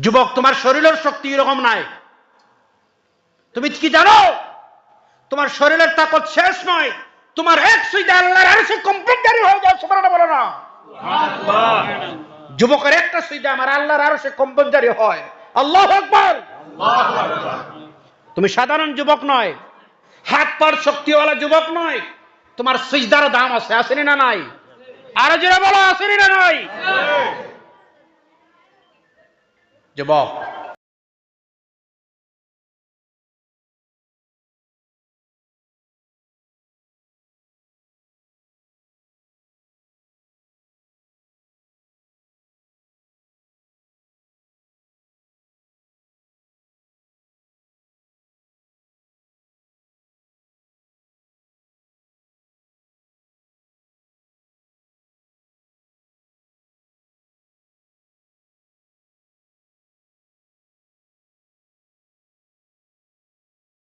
যুবক তোমার শরীরের শক্তি এরকম নাই। তুমি কি জানো? তোমার শরীরের তাকত শেষ নয়। তোমার এক সুইদা আল্লাহর আরশে কমপ্লিটলি হয়ে যায় সুবহানাল্লাহ বলো না। যুবকের একটা সুইদা আমার আল্লাহর আরশে কম্পনজারি হয়। আল্লাহু আকবার। তুমি সাধারণ যুবক নয়। হাত পার শক্তিওয়ালা যুবক নয়। তোমার সুইদারও দাম আছে আসেনি না নাই? আরও জোরে বলো আসেনি না নাই যুবক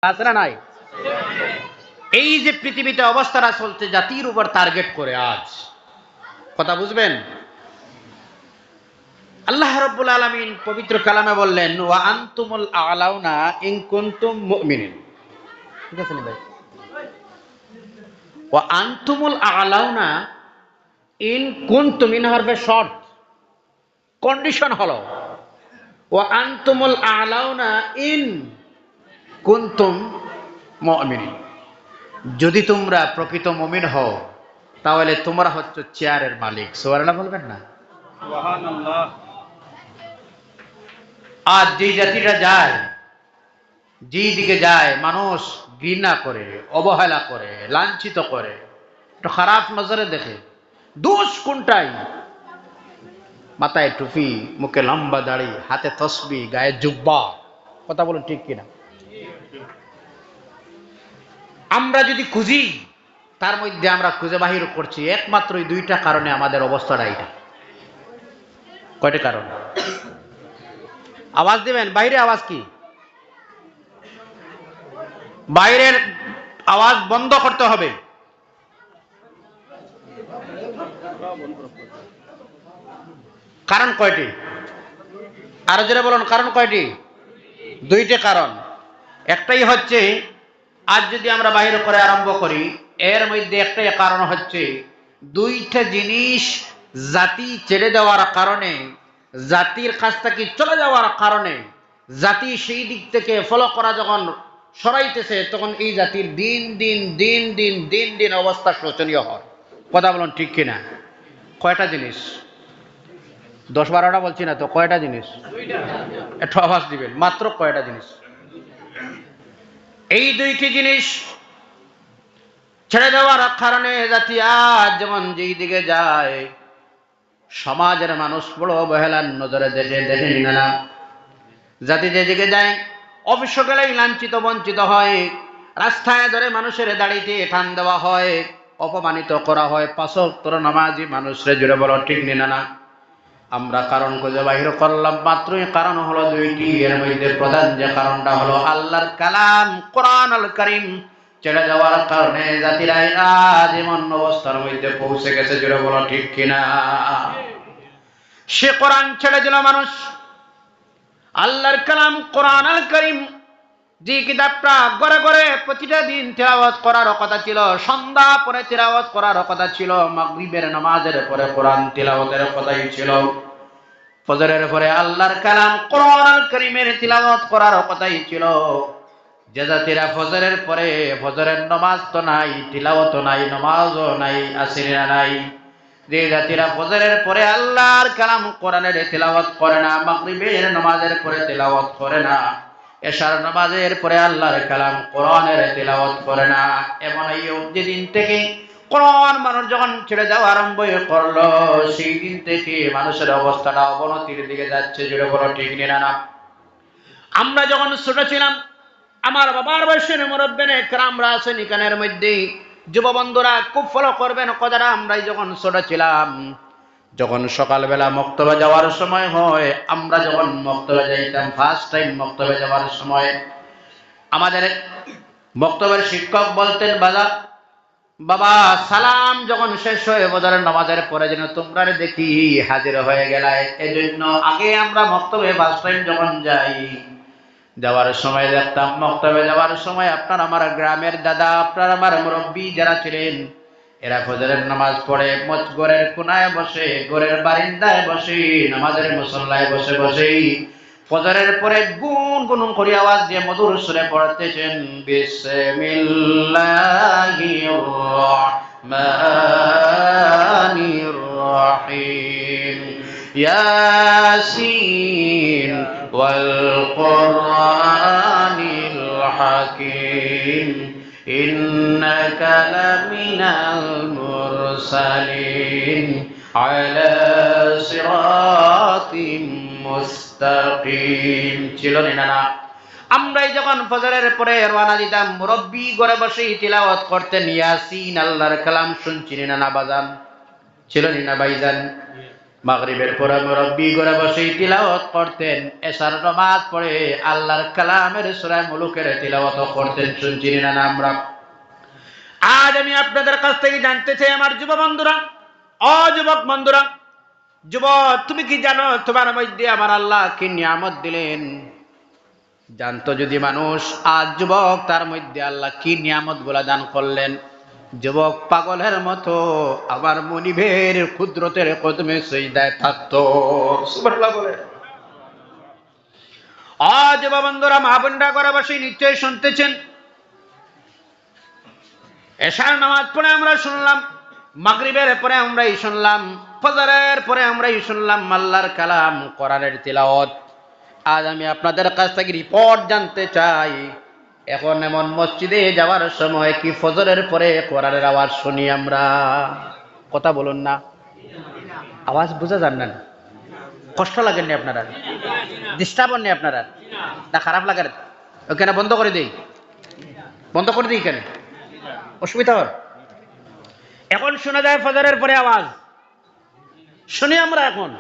আছে না নাই? এই যে পৃথিবীতে অবস্থাটা চলছে জাতির উপর টার্গেট করে আজ। কথা বুঝবেন? আল্লাহ রব্বুল আলমিন পবিত্র কালামে বললেন, ওয়া আনতুমুল আলাউনা ইন কুনতুম মুমিনিন। ঠিক আছে ভাই? ওয়া আনতুমুল আলাউনা ইন কুনতুম, ইন হরফে শর্ট কন্ডিশন হলো, ওয়া আনতুমুল আলাউনা ইন কুন্তুম মমিন যদি তোমরা প্রকৃত মমিন হও তাহলে তোমরা হচ্ছে চেয়ারের মালিক। সোয়ারা বলবেন না? আর যে জাতিটা যায় যেই দিকে যায় মানুষ ঘৃণা করে অবহেলা করে লাঞ্ছিত করে একটু খারাপ নজরে দেখে দোষ কোনটাই? মাথায় টুপি মুখে লম্বা দাড়ি হাতে তসবি গায়ে জুব্বা কথা বলুন ঠিক কিনা? আমরা যদি খুঁজি, তার মধ্যে আমরা খুঁজে বাহির করছি একমাত্র এই দুইটা কারণে আমাদের অবস্থাটা এটা কয়টা কারণ? আওয়াজ দিবেন? বাইরে আওয়াজ কি? বাইরের আওয়াজ বন্ধ করতে হবে। কারণ কয়টি? আরও যেটা বলুন, কারণ কয়টি? দুইটা কারণ। একটাই হচ্ছে আজ যদি আমরা বাইরে করে আরম্ভ করি এর মধ্যে একটাই কারণ হচ্ছে দুইটা জিনিস জাতি ছেড়ে দেওয়ার কারণে জাতির কাছ থেকে চলে যাওয়ার কারণে জাতি সেই দিক থেকে ফলো করা যখন সরাইতেছে তখন এই জাতির দিন দিন দিন দিন দিন দিন অবস্থা শোচনীয় হয়। কথা বলুন ঠিক কিনা? কয়টা জিনিস? দশ বারোটা বলছি না তো কয়টা জিনিস? একটু আওয়াজ দিবেন মাত্র কয়টা জিনিস? এই দুইটি জিনিস ছেড়ে দেওয়ার কারণে জাতি আজ যেমন যেই দিকে যায়, সমাজের মানুষ বড় অবহেলার নজরে দেখে নিবে না। জাতি যেদিকে যায় অবশ্য গেলেই লাঞ্ছিত, বঞ্চিত হয়। রাস্তায় ধরে মানুষের দাড়িতে ঠান দেওয়া হয়, অপমানিত করা হয়। পাঁচক্তর নামাজি মানুষরে জুড়ে বলো, ঠিক নিনা না। আমরা কারণ খুঁজে বাহির করলাম, মাত্রই কারণ হলো দুইটি। এর মধ্যে প্রধান যে কারণটা হলো আল্লাহর কালাম কোরআন আল করিম। চলে যাওয়ার কারণে জাতিরা আজ এমন অবস্থার মধ্যে পৌঁছে গেছে জুড়ে বলো ঠিক কিনা? সে কোরআন ছেড়ে দিল মানুষ। আল্লাহর কালাম কোরআন আল করিম যে কিতাবটা গড়ে গড়ে প্রতিটা দিন তেলাওয়াত করার কথা ছিল, সন্ধ্যা পরে তেলাওয়াত করার কথা ছিল, মাগরিবের নামাজের পরে কোরআন তেলাওয়াতের কথাই ছিল। ফজরের পরে আল্লাহর কালাম কোরআন করিমের তিলাওয়াত করার কথাই ছিল। যে জাতিরা ফজরের পরে ফজরের নামাজ তো নাই তিলাওয়াত নাই, নামাজও নাই আসিরা নাই। যে জাতিরা ফজরের পরে আল্লাহর কালাম কোরআনের তিলাওয়াত করে না, মাগরিবের নামাজের পরে তিলাওয়াত করে না। এশার নামাজের পরে আল্লাহর কালাম কোরআনের তিলাওয়াত করে না। এমন এই যেদিন থেকে কোরআন মানুষ যখন ছেড়ে যাওয়া আরম্ভ করল, সেই দিন থেকে মানুষের অবস্থাটা অবনতির দিকে যাচ্ছে যেটা বলো ঠিক নিনা না? আমরা যখন ছোট ছিলাম, আমার বাবার বয়সের মুরব্বেনে ক্রামরা আছেন এখানের মধ্যে যুব বন্ধুরা খুব ফলো করবেন কথাটা, আমরাই যখন ছোট ছিলাম যখন সকালবেলা মক্তবে যাওয়ার সময় হয়, আমরা যখন মক্তবে যাইতাম ফার্স্ট টাইম মক্তবে যাওয়ার সময়, আমাদের মক্তবের শিক্ষক বলতেন বাজা বাবা, সালাম যখন শেষ হয়ে বোঝার নামাজের পরে যেন তোমরা দেখি হাজির হয়ে গেলায় এজন্য আগে আমরা মক্তবে ফার্স্ট টাইম যখন যাই, যাওয়ার সময় দেখতাম, মক্তবে যাওয়ার সময় আপনার আমার গ্রামের দাদা, আপনার আমার মুরব্বী যারা ছিলেন এরা ফজরের নামাজ পড়ে গোরের কোনায় বসে গোরের বারিন্দায় বসে, নামাজের মুসল্লায় বসে বসেই ফজরের পরে গুন গুন করে আওয়াজ দিয়ে মধুর সুরে পড়তেছেন, বিসমিল্লাহির ইয়াসিন ওয়াল লামিনাল মুরসালিন আলা সিরাতিম মুস্তাকিম ছিল আমরাই যখন ফজরের পরে রওনা দিতাম, মুরব্বি ঘরে বসে তিলাওয়াত করতেন ইয়াসিন আল্লাহর কালাম শুনছিলেন না না বাজান। ছিল না, ভাইজান? মাগরিবের পরে মুরব্বি ঘরে বসে তিলাওয়াত করতেন। এসার নামাজ পড়ে আল্লাহর কালামের সূরা মুলুকের তিলাওয়াত করতেন শুনছিলেন না আমরা। আজ আমি আপনাদের কাছ থেকে জানতে চাই আমার যুব বন্ধুরা অযুবক বন্ধুরা, যুবক, তুমি কি জানো তোমার মধ্যে আমার আল্লাহ কি নিয়ামত দিলেন? জানতো যদি মানুষ, আজ যুবক তার মধ্যে আল্লাহ কি নিয়ামতগুলা দান করলেন? যুবক পাগলের মতো আমার মনিবের ক্ষুদ্রতের কদমে সইদায় থাকতো। সুবহানাল্লাহ বলে। আজ বন্ধুরা, মা বোনরা করে বসে নিশ্চয় শুনতেছেন। এশার নামাজ পড়ে আমরা শুনলাম, মাগরিবের পরে আমরাই শুনলাম, ফজরের পরে আমরাই শুনলাম মাল্লার কালাম, কোরআনের তিলাওয়াত। আজ আমি আপনাদের কাছ থেকে রিপোর্ট জানতে চাই এখন এমন মসজিদে যাওয়ার সময় কি ফজরের পরে কোরআনের আওয়াজ শুনি আমরা? কথা বলুন না। আওয়াজ বুঝা যান না। কষ্ট লাগেননি আপনারা? ডিস্টার্ব হননি আপনারা? না, খারাপ লাগে ওখানে বন্ধ করে দিই। বন্ধ করে দিই কেন? অসুবিধা হর এখন শোনা যায় ফজরের পরে আওয়াজ। শুনি আমরা এখন।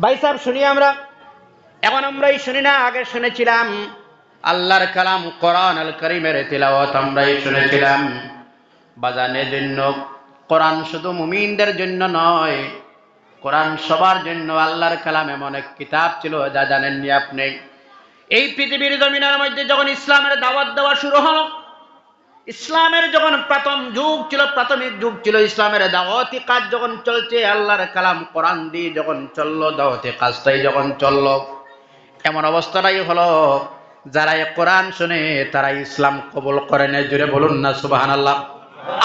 ভাই সাহেব, শুনি আমরা। এখন আমরাই শুনি না, আগে শুনেছিলাম। আল্লাহর কালাম কোরআন আল করিমের তিলাওয়াত আমরাই শুনেছিলাম। বাজানের জন্য কোরআন শুধু মুমিনদের জন্য নয়, কোরআন সবার জন্য আল্লাহর কালাম এমন এক কিতাব ছিল, যা জানেননি আপনি। এই পৃথিবীর জমিনের মধ্যে যখন ইসলামের দাওয়াত দেওয়া শুরু হলো, ইসলামের যখন প্রথম যুগ ছিল, প্রাথমিক যুগ ছিল, ইসলামের দাওয়াতি কাজ যখন চলছে, আল্লাহর কালাম কোরআন দিয়ে যখন চলল, দাওয়াতি কাজটাই যখন চলল, এমন অবস্থাটাই হলো যারা কোরআন শুনে তারা ইসলাম কবুল করে নেয়। জুড়ে বলুন না সুবাহান আল্লাহ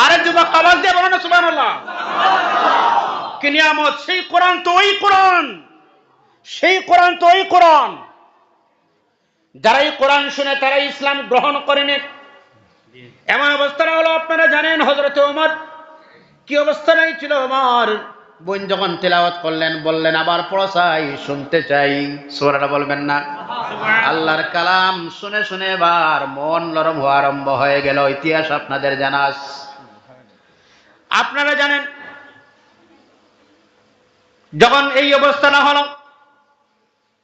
আরে যুবক, আওয়াজ দিয়ে বলুন না সুবাহান আল্লাহ কি নিয়ামত? সেই কোরআন তো ওই কোরআন। সেই কোরআন তো ওই কোরআন। যারা এই কোরআন শুনে তারা ইসলাম গ্রহণ করে নেয়। এমন অবস্থাটা হলো, আপনারা জানেন হজরত ওমর? কি অবস্থাটাই ছিল ওমর? বোন যখন তেলাওয়াত করলেন বললেন আবার পড়া চাই শুনতে চাই। সোরাটা বলবেন না। আল্লাহর কালাম শুনে শুনে এবার মন নরম হওয়া আরম্ভ হয়ে গেল। ইতিহাস আপনাদের জানাস আপনারা জানেন যখন এই অবস্থা না হলো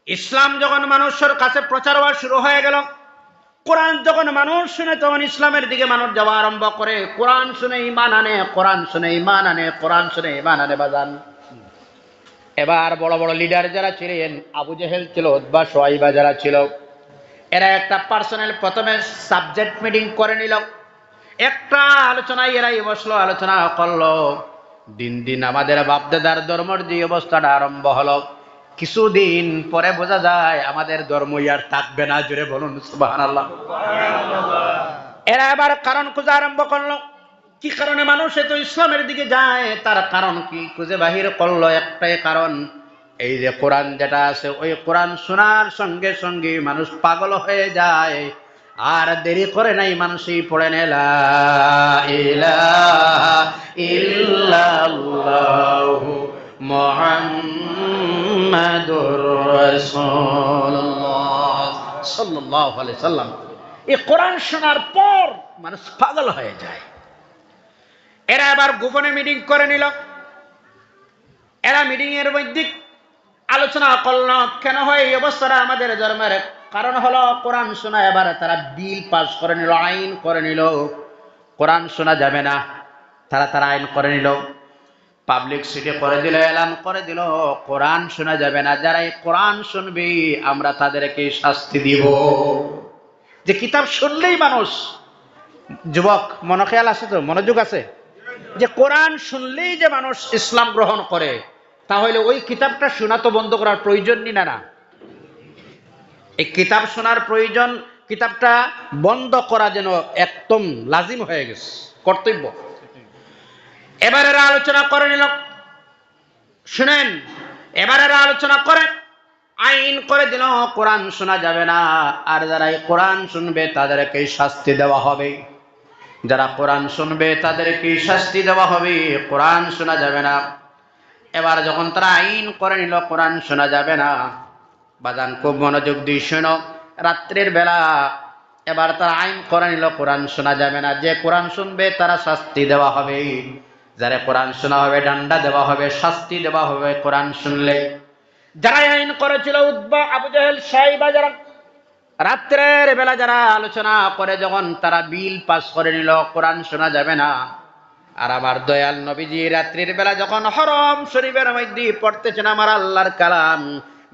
ইসলাম যখন মানুষের কাছে প্রচার হওয়া শুরু হয়ে গেল কোরআন যখন মানুষ শুনে, তখন ইসলামের দিকে মানুষ যাওয়া আরম্ভ করে। কোরআন শুনে ইমান আনে, কোরআন শুনে ইমান আনে, কোরআন শুনে ইমান আনে, বাজান। এবার বড় বড় লিডার যারা ছিলেন, আবু জেহেল ছিল বা সোয়াইবা যারা ছিল, এরা একটা পার্সোনাল প্রথমে সাবজেক্ট মিটিং করে নিল। একটা আলোচনায় এরাই বসল, আলোচনা করল। দিন দিন আমাদের বাপদাদার ধর্মর যে অবস্থাটা আরম্ভ হলো। কিছুদিন পরে বোঝা যায় আমাদের ধর্ম আর থাকবে না জুড়ে বলুন আল্লাহ এরা এবার কারণ খোঁজা আরম্ভ করল। কি কারণে মানুষ এত ইসলামের দিকে যায়? তার কারণ কি খুঁজে বাহির করল একটাই কারণ। এই যে কোরআন যেটা আছে, ওই কোরআন শোনার সঙ্গে সঙ্গে মানুষ পাগল হয়ে যায়। আর দেরি করে নাই মানুষই পড়ে নেলা ইল্লাল্লাহু পাগল হয়ে যায়। এরা এবার গোপনে মিটিং করে নিল। এরা মিটিং এর মধ্যে আলোচনা করল, কেন হয় এই অবস্থাটা আমাদের ধর্মের কারণ হলো কোরআন শোনা, এবার তারা বিল পাস করে নিল, আইন করে নিল। কোরআন শোনা যাবে না, তারা তারা আইন করে নিল। পাবলিক সিটি করে দিল, এলান করে দিল। কোরআন শোনা যাবে না। যারা এই কোরআন শুনবে, আমরা তাদেরকে শাস্তি দিব। যে কিতাব শুনলেই মানুষ, যুবক, মনখেয়াল আছে তো? মনোযোগ আছে? যে কোরআন শুনলেই যে মানুষ ইসলাম গ্রহণ করে, তাহলে ওই কিতাবটা শোনা তো বন্ধ করার প্রয়োজন নি, না? এই কিতাব শোনার প্রয়োজন, কিতাবটা বন্ধ করা যেন একদম লাজিম হয়ে গেছে। কর্তব্য। এবার এরা আলোচনা করে নিল। শুনেন এবার এরা আলোচনা করে, আইন করে দিল, কোরআন শোনা যাবে না। আর যারা এই কোরআন শুনবে তাদেরকে শাস্তি দেওয়া হবে। যারা কোরআন শুনবে তাদেরকে শাস্তি দেওয়া হবে। কোরআন শোনা যাবে না। এবার যখন তারা আইন করে নিল, কোরআন শোনা যাবে না। বাজান, খুব মনোযোগ দিয়ে শোনো। রাত্রের বেলা এবার তারা আইন করে নিল, কোরআন শোনা যাবে না। যে কোরআন শুনবে, তারা শাস্তি দেওয়া হবে। যারা কোরআন শোনা হবে, ডান্ডা দেওয়া হবে, শাস্তি দেওয়া হবে কোরআন শুনলে। যারা আইন করেছিল, উদ্বা আবু জাহেল, সাইবা যারা, রাত্রের বেলা যারা আলোচনা করে, যখন তারা বিল পাস করে নিল, কোরআন শোনা যাবে না। আর আমার দয়াল নবীজি রাত্রির বেলা যখন হরম শরীফের মধ্যে পড়তেছেন, আমার আল্লাহর কালাম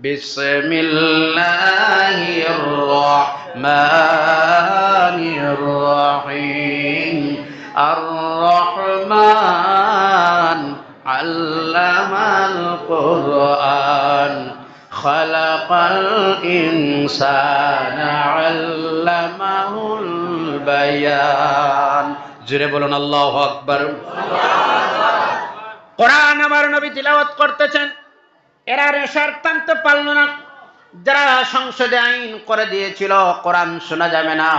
বিসমিল্লাহির الإنسان علمه البيان জুড়ে বলুন আল্লাহ আকবর কোরআন আমার নবী তিলাওয়াত করতেছেন এরা রেশার টানতে পারল না যারা সংসদে আইন করে দিয়েছিল কোরআন শোনা যাবে না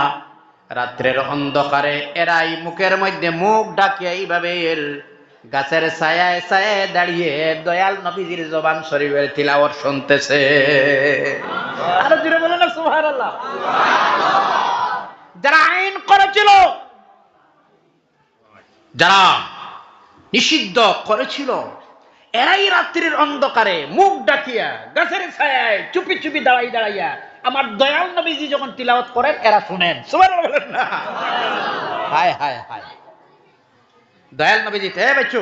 রাত্রের অন্ধকারে এরাই মুখের মধ্যে মুখ ডাকিয়ে এইভাবে গাছের ছায়ায় ছায়ায় দাঁড়িয়ে দয়াল নবীজির জবান শরীফের তিলাওয়াত শুনতেছে। আরও জুড়ে বলে না, সুবহানাল্লাহ। যারা আইন করেছিল, যারা নিষিদ্ধ করেছিল, এরাই রাত্রির অন্ধকারে মুখ ডাকিয়া গাছের ছায়ায় চুপি চুপি দাঁড়াই দাঁড়াইয়া আমার দয়াল নবীজি যখন তিলাওয়াত করেন, এরা শুনেন। সুবহানাল্লাহ বলেন না। হায় হায় হায়। দয়াল নবীজি হে বেচু